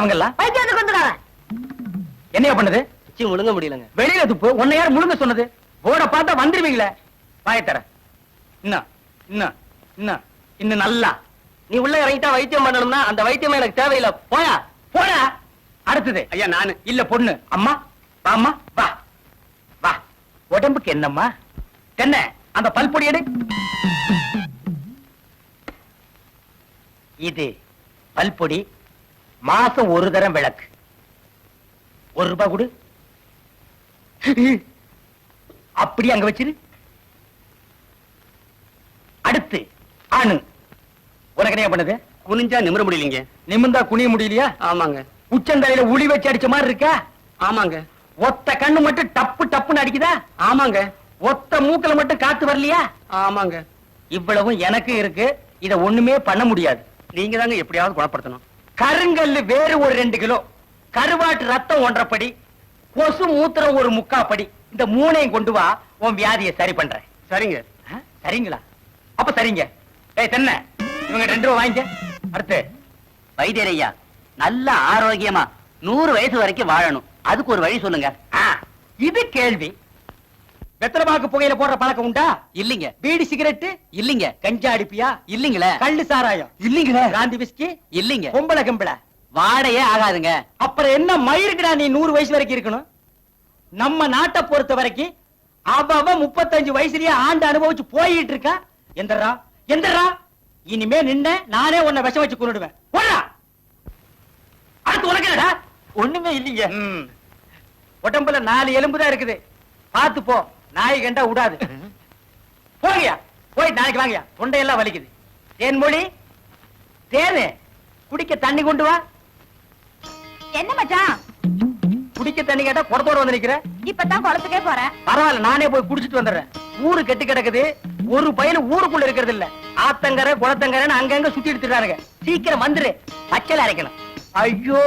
அவங்க எல்லாம் பைத்தியத்துக்கு வந்துடாத என்னையா பண்ணுது? சி முழுங்க முடியலங்க. வெளியில துப்பு உன்னை யார் முழுங்க சொன்னது? போர்ட பார்த்தா வந்துருவீங்களே. வாயத்தர இன்னும் இன்னும் இன்னும் இன்னும் நல்லா. நீ உள்ள இறங்கிட்டா வைத்தியம் பண்ணணும்னா அந்த வைத்தியம் எனக்கு தேவையில்லை. போயா? போடா. அடுத்தது. ஐயா நானு. இல்ல பொண்ணு. அம்மா வாம்மா வா. வா. உடம்புக்கு என்னம்மா? என்ன அந்த பல்பொடி எடு. இது பல்பொடி மாசம் ஒரு தரம் விளக்கு. ஒரு ரூபாய் கொடு. அப்படி அங்க வச்சிரு. அடுத்து அணு உனக்கு என்ன பண்ணுது? குனிஞ்சா நிமிர முடியலீங்க. நிமிந்தா குனிய முடியலையா? ஆமாங்க. உச்சந்தலையில உளி வச்சு அடிச்ச மாதிரி இருக்கா? ஆமாங்க. ஒத்த கண்ணு மட்டும் டப்பு டப்புன்னு அடிக்குதா? ஆமாங்க. ஒத்த மூக்கல மட்டும் காத்து வரலையா? ஆமாங்க. இவ்வளவும் எனக்கு இருக்கு. இத ஒண்ணுமே பண்ண முடியாது. நீங்க தாங்க எப்படியாவது குணப்படுத்தணும். கருங்கல்லு வேறு ஒரு ரெண்டு கிலோ. கருவாட்டு ரத்தம் ஒன்றரை கொசு மூத்திரம் ஒரு முக்கா படி இந்த மூணையும் கொண்டு வா உன் வியாதியை சரி பண்றேன். சரிங்க. சரிங்களா? அப்ப சரிங்க. ஏய் தென்ன இவங்க ரெண்டு ரூபா வாங்கிக்க. அடுத்து வைத்தியர் ஐயா நல்ல ஆரோக்கியமா நூறு வயசு வரைக்கும் வாழணும். அதுக்கு ஒரு வழி சொல்லுங்க. இது கேள்வி. வெத்தலமாக்கு புகையில போடுற பழக்கம் உண்டா? இல்லீங்க. பீடி சிகரெட்டு? இல்லீங்க. கஞ்சா அடிப்பியா? இல்லீங்களே. கள்ளு சாராயம். இல்லீங்களே. காந்தி விஸ்கி இல்லீங்க. பொம்பளை கம்பளை. வாடையே ஆகாதுங்க. அப்புறம் என்ன மயிருக்குடா நீ நூறு வயசு வரைக்கும் இருக்கணும்? நம்ம நாட்டை பொறுத்த வரைக்கும் அவ முப்பத்தஞ்சு வயசுலயே ஆண்டு அனுபவிச்சு போயிட்டு இருக்கா? எந்தரா எந்தரா. இனிமே நின்ன நானே உன்னை விஷம் வச்சு கொண்டுடுவேன் போடா. அடுத்து உனக்கு என்னடா? ஒண்ணுமே இல்லீங்க. ம். உடம்புல நாலு எலும்பு தான் இருக்குது. பாத்து போ. நாய் கண்டா விடாது போங்கயா போய் நாளைக்கு வாங்கயா தொண்டையெல்லாம் வலிக்குது. தேன்மொழி தேனு. குடிக்க தண்ணி கொண்டு வா. என்ன மச்சான்? குடிக்க தண்ணி கேட்டா குடத்தோட வந்து நிக்கிற. இப்பதான் குளத்துக்கே போறேன். பரவாயில்ல நானே போய் குடிச்சிட்டு வந்துடுறேன். ஊரு கெட்டு கிடக்குது. ஒரு பையன் ஊருக்குள்ள இருக்கிறது இல்ல. ஆத்தங்கரை குளத்தங்கரைன்னு அங்கங்க சுத்தி எடுத்துறானுங்க சீக்கிரம் வந்துரு. பச்சையில அரைக்கணும். ஐயோ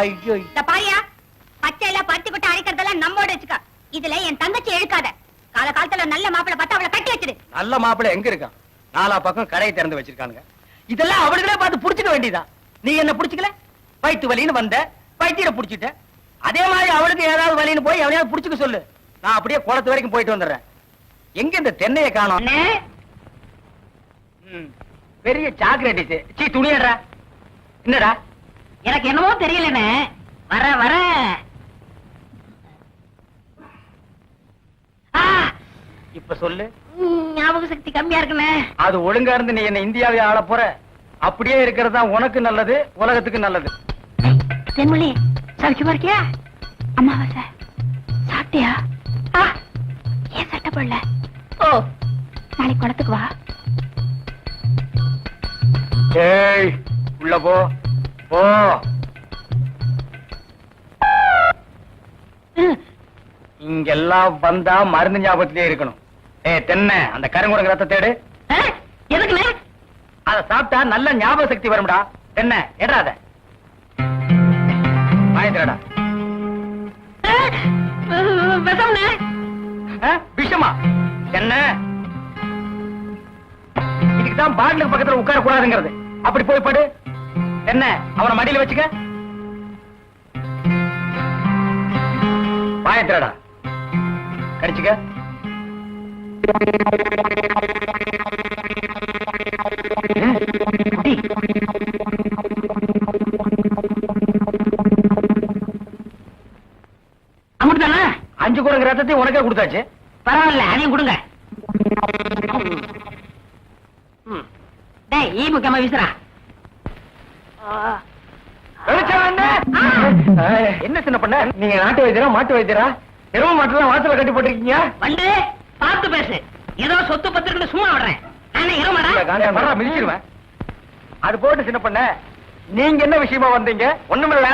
ஐயோ. இந்த பாரியா பச்சையில பருத்தி கொட்டை அரைக்கிறதெல்லாம் நம்மோட வச்சுக்க. இதுல என் தங்கச்சி இழுக்காத. கால காலத்துல நல்ல மாப்பிளை பார்த்து அவளை கட்டி வச்சிடு. நல்ல மாப்பிள்ளை எங்க இருக்கான்? நாலா பக்கம் கடையை திறந்து வச்சிருக்கானுங்க. இதெல்லாம் அவளுகளே பார்த்து புடிச்சுக்க வேண்டியதான் நீ என்ன புடிச்சுக்கல? வயிற்று வலின்னு வந்த வயிற்றில புடிச்சிட்ட. அதே மாதிரி அவளுக்கு ஏதாவது வலின்னு போய் அவனையாவது புடிச்சுக்க சொல்லு. நான் அப்படியே குளத்து வரைக்கும் போயிட்டு வந்துடுறேன். எங்க இந்த தென்னையை காணோம்? பெரிய சாக்லேட் சீ துணியடா என்னடா? எனக்கு என்னமோ தெரியலன்னு வர வர. இப்ப சொல்லு. ஞாபக சக்தி கம்மியா இருக்குண்ணே. அது ஒழுங்கா இருந்து நீ என்ன இந்தியாவை ஆள போற. அப்படியே இருக்கிறது தான் உனக்கு நல்லது உலகத்துக்கு நல்லது. தென்மொழி சமைச்சு இருக்கியா? அமாவாசை சாப்பிட்டியா? ஏன் சட்டை போடல? ஓ நாளைக்கு குளத்துக்கு வா. ஏய் உள்ள போ போ. இங்கெல்லாம் வந்தா மருந்து ஞாபகத்திலே இருக்கணும். ஏ தென்னை அந்த கருங்குரங்கு ரத்த தேடு. எதுக்குண்ணே? அத சாப்பிட்டா நல்ல ஞாபக சக்தி வரும்டா. தென்னை எடாத விஷம்ண்ணே. விஷமா? என்ன இதுக்கு தான் பாட்டிலுக்கு பக்கத்துல உட்கார கூடாதுங்கிறது அப்படி போய் படு. என்ன அவன மடியில வச்சுக்க. வாயத்திரடா கடிச்சுக்க. அஞ்சு உனக்கே கொடுத்தாச்சு. பரவாயில்ல அதையும் கொடுங்க. டேய் ஈ முக்கியமா வெளிச்சம் என்ன? சின்ன பண்ண? நீங்க நாட்டு வைத்தியரா மாட்டு வைத்தியரா? எரும மாட்டுலாம் வாசல்ல கட்டி போட்டிருக்கீங்க? வந்து பார்த்து பேசு. ஏதோ சொத்து பத்திரன்னு சும்மா விடுறேன். இருமாடா மிதிச்சிருவேன். அது போட்டு சின்ன பண்ண நீங்க என்ன விஷயமா வந்தீங்க? ஒண்ணுமில்ல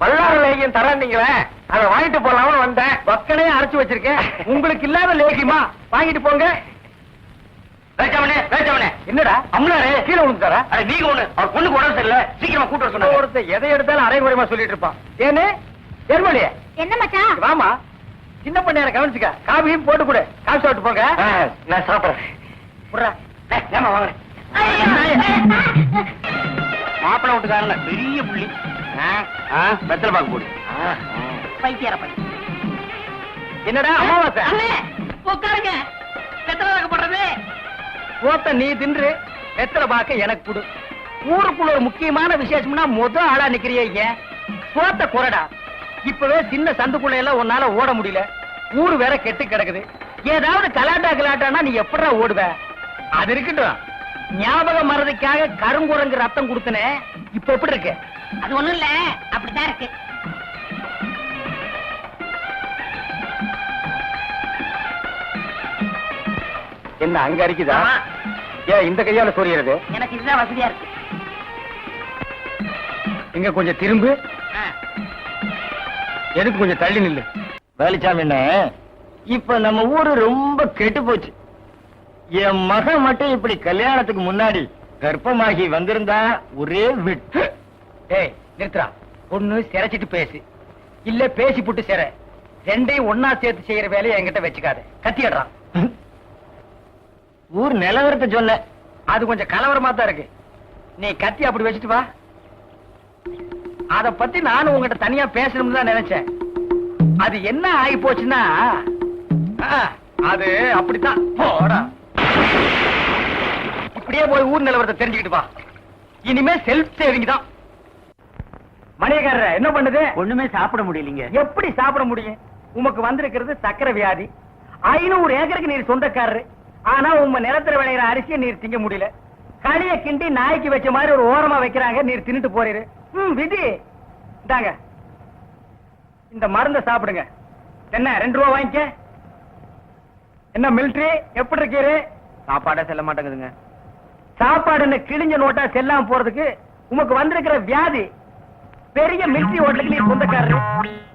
வல்லார லேகியம் தரீங்களே அதை வாங்கிட்டு போலாம்னு வந்தேன். பக்கனே அரைச்சு வச்சிருக்கேன். உங்களுக்கு இல்லாத லேகியமா? வாங்கிட்டு போங்க. என்னடா? அம்லாரே கீழே விழுந்துட்டாரா அட நீங்க ஒண்ணு. அவர் பொண்ணுக்கு உடம்பு சரியில்லை. சீக்கிரமா கூட்டு சொன்னாங்க ஒருத்தர் எதை எடுத்தாலும் அரை குறைமா சொல்லிட்டு இருப்பான். ஏனே? எருமலியே என்ன மச்சான்? வாமா. சின்ன பண்ண கவனிச்சுக்க? காபியும் போட்டு கொடு. காபி சாப்பிட்டு போங்க. நான் சாப்பிடுறேன். ஏம்மா வாங்க. மாப்பிள்ளை வீட்டுக்காரங்க பெரிய புள்ளி. வெத்தலை பாக்கு போடு. பைத்தியார பண்ணி என்னடா அமாவாசை? உட்காருங்க. வெத்தலை வைக்கப்படுறது போத்த நீ தின்று வெத்தலை பாக்க எனக்கு கொடு. ஊருக்குள்ள ஒரு முக்கியமான விசேஷம்னா முத ஆளா நிக்கிறியே சோத்த குறடா. இப்பவே சின்ன சந்துக்குள்ள எல்லாம் உன்னால ஓட முடியல. ஊரு வேற கெட்டு கிடக்குது. ஏதாவது கலாட்டா கலாட்டானா நீ எப்படா ஓடுவ? அது இருக்கட்டும். ஞாபக மறதிக்காக கருங்குரங்கு ரத்தம் கொடுத்தனே. இப்ப எப்படி இருக்கு? அது ஒண்ணும் இல்ல. அப்படிதான் இருக்கு. என்ன அங்க அடிக்குதா. ஏன் இந்த கையால சொரியறது எனக்கு இதுதான் வசதியா இருக்கு. இங்க கொஞ்சம் திரும்பு. எதுக்கு கொஞ்சம் தள்ளி நில்லு. வேலுச்சாமி என்ன? இப்ப நம்ம ஊரு ரொம்ப கெட்டு போச்சு. என் மகன் மட்டும் இப்படி கல்யாணத்துக்கு முன்னாடி கர்ப்பமாகி வந்திருந்தா ஒரே விட்டு. ஏய் நிறுத்துறா ஒண்ணு சிரைச்சிட்டு பேசு. இல்ல பேசி புட்டு சிற. ரெண்டையும் ஒன்னா சேர்த்து செய்யற வேலையை என்கிட்ட வச்சுக்காத. கத்திடுறான் ஊர் நிலவரத்தை சொன்ன. அது கொஞ்சம் கலவரமா தான் இருக்கு. நீ கத்தி அப்படி வச்சுட்டு வா. அத பத்தி நானும் உங்ககிட்ட தனியா பேசணும்னு தான் நினைச்சேன். அது என்ன ஆகி போச்சுன்னா அது அப்படித்தான். போடா. இப்படியே போய் ஊர் நிலவரத்தை தெரிஞ்சுக்கிட்டு வா. இனிமே செல்ஃப் சேவிங் தான். மணியக்காரர் என்ன பண்ணுது? ஒண்ணுமே சாப்பிட முடியலீங்க. எப்படி சாப்பிட முடியும்? உமக்கு வந்திருக்கிறது சக்கரை வியாதி. ஐநூறு ஏக்கருக்கு நீர் சொந்தக்காரரு. ஆனா உங்க நிலத்துல விளையிற அரிசியை நீர் திங்க முடியல. களிய கிண்டி நாய்க்கு வச்ச மாதிரி ஒரு ஓரமா வைக்கிறாங்க நீர் தின்னுட்டு போறீரு. விதி. இந்தாங்க. இந்த மருந்த சாப்பிடுங்க. என்ன ரெண்டு ரூபா வாங்கிக்க? என்ன மிலிட்ரி எப்படி இருக்கீரு? சாப்பாடே செல்ல மாட்டேங்குதுங்க. சாப்பாடுன்னு கிழிஞ்ச நோட்டா செல்லாம போறதுக்கு உமக்கு வந்திருக்கிற வியாதி. பெரிய மில்ட்ரி ஹோட்டலுக்கு நீர் சொந்தக்காரரு.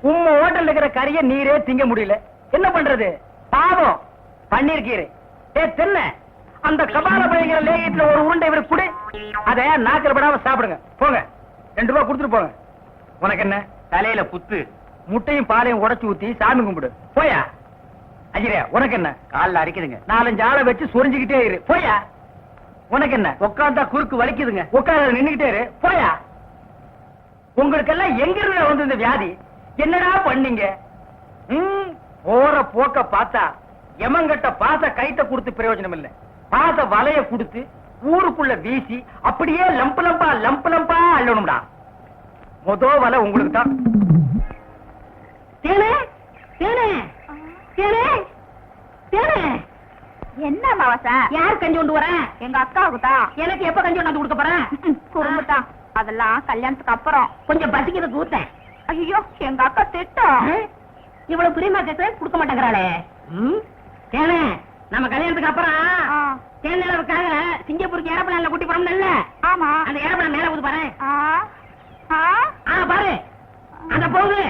உம்ம ஹோட்டல்ல இருக்கிற கறிய நீரே திங்க முடியல. என்ன பண்றது? பாவம். பன்னீர் கீரை ஏ தென்ன. அந்த கபால பயங்கர லேகியத்துல ஒரு உருண்டை இவருக்கு கொடு. அத நாக்கில் படாம சாப்பிடுங்க. போங்க. ரெண்டு ரூபா கொடுத்துட்டு போங்க. உனக்கு என்ன? தலையில புத்து. முட்டையும் பாலையும் உடச்சு ஊத்தி சாமி கும்பிடு. போயா? அஜிரே உனக்கு என்ன? கால்ல அரைக்குதுங்க நாலஞ்சு ஆளை வச்சு சொரிஞ்சுக்கிட்டே இரு. போயா? உனக்கு என்ன? உட்காந்தா குறுக்கு வலிக்குதுங்க. உட்கார நின்னுகிட்டே இரு. போயா? உங்களுக்கெல்லாம் எங்க இருந்து வந்து இந்த வியாதி? என்னடா பண்ணீங்க? போற போக்க பார்த்தா எமங்கட்ட பாச கைத்த கொடுத்து பிரயோஜனம் இல்ல பாச வலைய கொடுத்து ஊருக்குள்ள வீசி அப்படியே லம்பு லம்பா லம்பு லம்பா அள்ளணும்டா. மொத வலை உங்களுக்கு தான். தேனே தேனே தேனே தேனே. என்ன மாவசா? யார் கஞ்சி கொண்டு வரேன் எங்க அக்காவுக்கு தான். எனக்கு எப்ப கஞ்சி கொண்டாந்து கொடுக்க போறேன் குறும்புதான் அதெல்லாம் கல்யாணத்துக்கு அப்புறம். கொஞ்சம் பசிக்கிறது ஊத்தேன் ஐயோ எங்க அக்கா திட்டம் இவ்வளவு பிரியமா கேட்கிறேன் கொடுக்க மாட்டேங்கிறாளே. தேனே நம்ம கல்யாணத்துக்கு அப்புறம் நிலவுக்காக சிங்கப்பூருக்கு ஏரோப்ளான்ல கூட்டி போறோம்ல ஆமா. அந்த ஏரோப்ளான் மேல ஊது பாரு. பாரு. அந்த போகுது.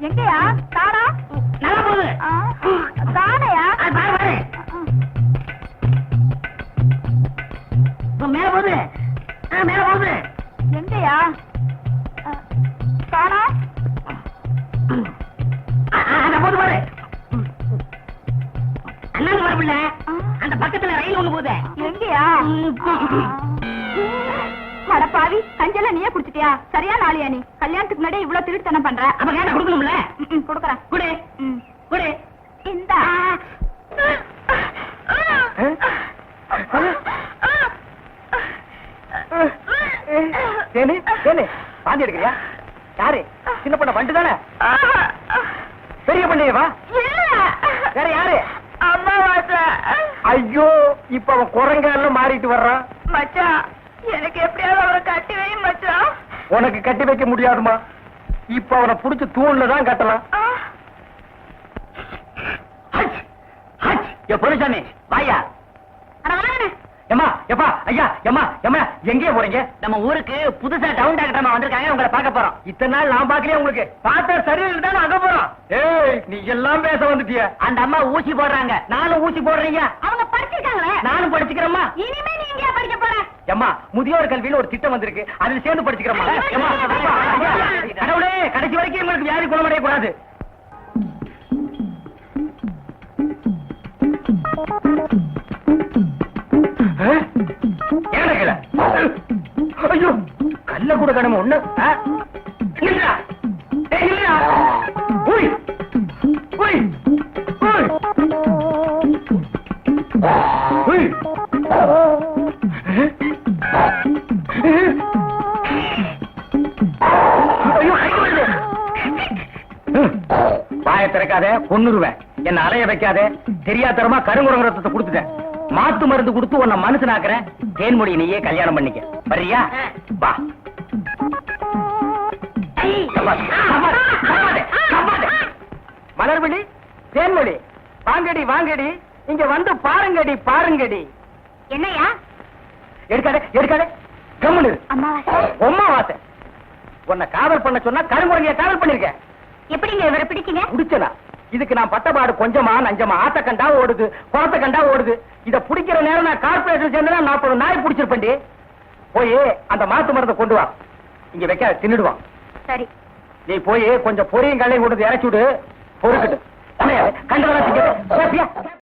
எங்கயா? தானா? நல்லா போகுது. தானையா? அது பாரு பாரு. மேல போகுது. மேல போகுது. எங்கயா? பக்கத்துல ரயில் ஒண்ணு போகுது. எங்கயா? அடப்பாவி கஞ்சல நீயே குடிச்சிட்டியா? சரியா நாளியா நீ? கல்யாணத்துக்கு முன்னாடி இவ்வளவு திருட்டுத்தனம் பண்ற. அப்ப கேட்ட கொடுக்கணும்ல? கொடுக்கறேன். குடு. குடு. இந்தா. பாந்தி எடுக்கிறியா? யாரு? சின்ன பண்ண தானே பெரிய பண்ணையே வா. வேற யாரு? அம்மாவாசை ஐயோ இப்ப அவன் குரங்க எல்லாம் மாறிட்டு வர்றான் மச்சான் எனக்கு எப்படியாவது அவரை கட்டி வை மச்சான். உனக்கு கட்டி வைக்க முடியாதுமா. இப்ப அவனை புடிச்சு தூண்ல தான் கட்டலாம். பொருசாமி வாயா. எம்மா எப்பா ஐயா எம்மா எம்மா எங்கே போறீங்க? நம்ம ஊருக்கு புதுசா டவுன் டாக்டர் வந்திருக்காங்க உங்களை பார்க்க போறோம். இத்தனை நாள் நான் பாக்கலையே உங்களுக்கு. பார்த்தா சரியில்லை தான் அங்க போறோம். ஏய் நீ எல்லாம் பேச வந்துட்டிய. அந்த அம்மா ஊசி போடுறாங்க. நானும் ஊசி போடுறீங்க. அவங்க படிச்சிருக்காங்களே? நானும் படிச்சுக்கிறேம்மா. இனிமே நீ எங்கேயா படிக்க போற? எம்மா முதியோர் கல்வியில ஒரு திட்டம் வந்திருக்கு. அதில் சேர்ந்து படிச்சுக்கிறோமா எம்மா, அப்பா, ஐயா, கடவுளே கடைசி வரைக்கும் எங்களுக்கு வியாதி குணமடைய கூடாது. கொடுக்கணும் ஒண்ணு? வாய திறக்காத கொன்னுருவேன் என்ன அலைய வைக்காத. தெரியாதரமா கருங்குரங்க ரத்தத்தை கொடுத்துட்டேன் மாத்து மருந்து கொடுத்து உன்னை மனுஷனாக்குறேன். தேன்மொழி நீயே கல்யாணம் பண்ணிக்க. வரியா வா. மலர்விழி தேன்மொழி. வாங்கடி வாங்கடி. இங்க வந்து பாருங்கடி பாருங்கடி. என்னையா எடுக்காதே எடுக்காதே. கம்முனு. அம்மாவாசை. உன்னை காதல் பண்ண சொன்னா கருங்குரங்கிய காதல் பண்ணிருக்கேன் எப்படிங்க இவரை பிடிச்சீங்க? புடிச்சனா இதுக்கு நான் பட்டபாடு கொஞ்சமா நஞ்சமா. ஆத்த கண்டா ஓடுது குளத்த கண்டா ஓடுது. இத புடிக்கிற நேரம் நான் கார்பரேஷன் சேர்ந்தா நாற்பது நாய் புடிச்சிருப்பேன்டி. போய் அந்த மாத்து மருந்தை கொண்டு வா. இங்க வைக்காத தின்னுடுவான். சரி. நீ போய் கொஞ்சம் பொரியும் கல்லையும் கொடுத்து வந்து இறக்கி விடு. பொறுக்கட்டு. கண்டதெல்லாம்